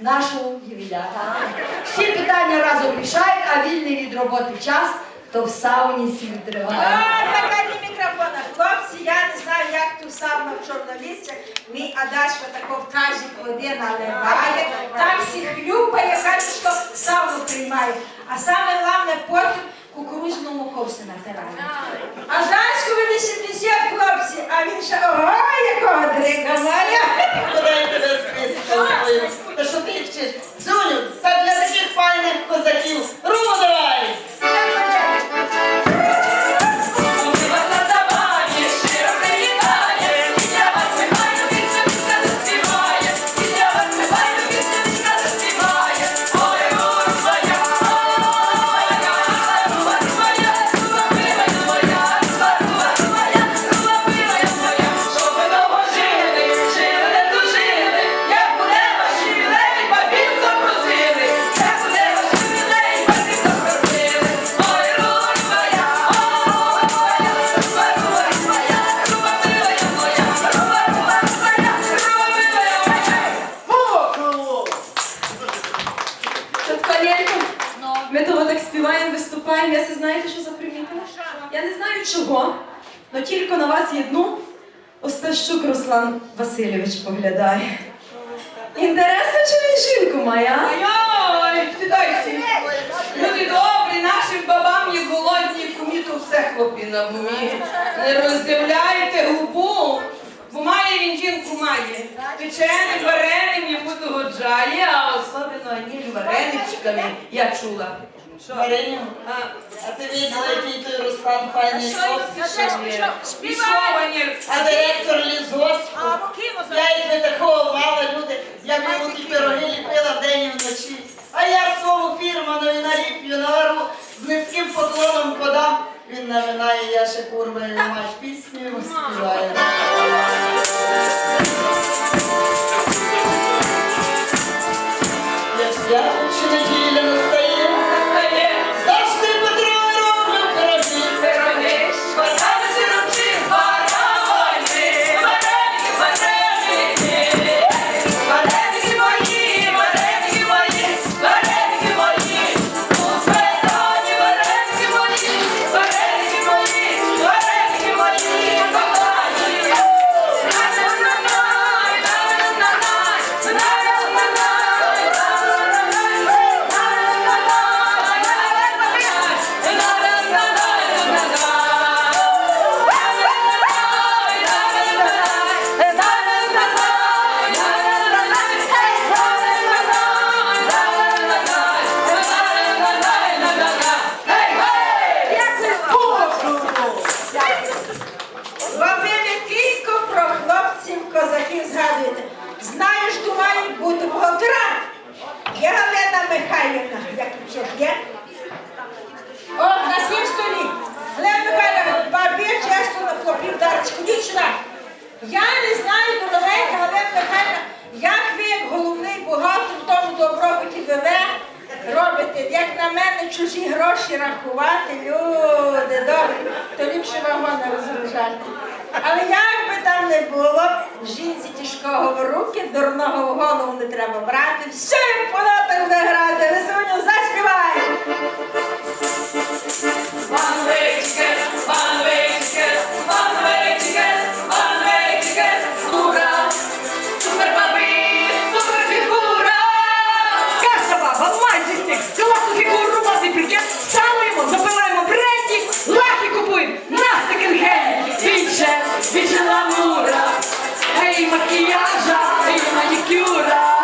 нашого ювіляра. Всі питання разом рішають, а вільний від роботи час то в сауні сів А, триває. така ні мікрофона. Хлопці, я не знаю, як ту сауна в чорнолісці. Мій Адашка тако в тазик води наливає, так всі хлюпає, каже, що сауну приймає. А саме головне потім кукурудзяну муковси натирає. Виступаємо. Я знаєте, що за примітила? Я не знаю чого, але тільки на вас єдну Остащук Руслан Васильович поглядає. Інтересно, чи він жінку має, а? Ой, сідайся. Люди добрі, нашим бабам є голодні, кумі то все хлопі на бумі. Не роздивляйте губу, бо він жінку має. Печений вареник йому догоджає, а особливо ніж вареничками, я чула. Що? А, а ти видела, який той Руслан файний сос? пішов є. Пішов, а директор лісгоспу? Я їх не такого мала, люди. Я мені ті пироги ліпила вдень і вночі. А я свого фірманові наліплю навару з низьким поклоном подам. Він наминає, я ще курва і маєш пісню йому співаю. Михайлівна, як? О, на сім столі. Галина Михайлівна, бабі чесно хлопів дарочку. Йдіть. Я не знаю, дорогенька Галина Михайлівна, як ви, головний бухгалтер в тому добробуті ВВ, робите, як на мене чужі гроші рахувати, люди, добре, то ліпше вагони розгружати. Але як би там не було, жінці тяжкого в руки, дурного в голову не треба брати, все понотах буде грати, веселю більше ламура, ей макіяжа, ей манікюра.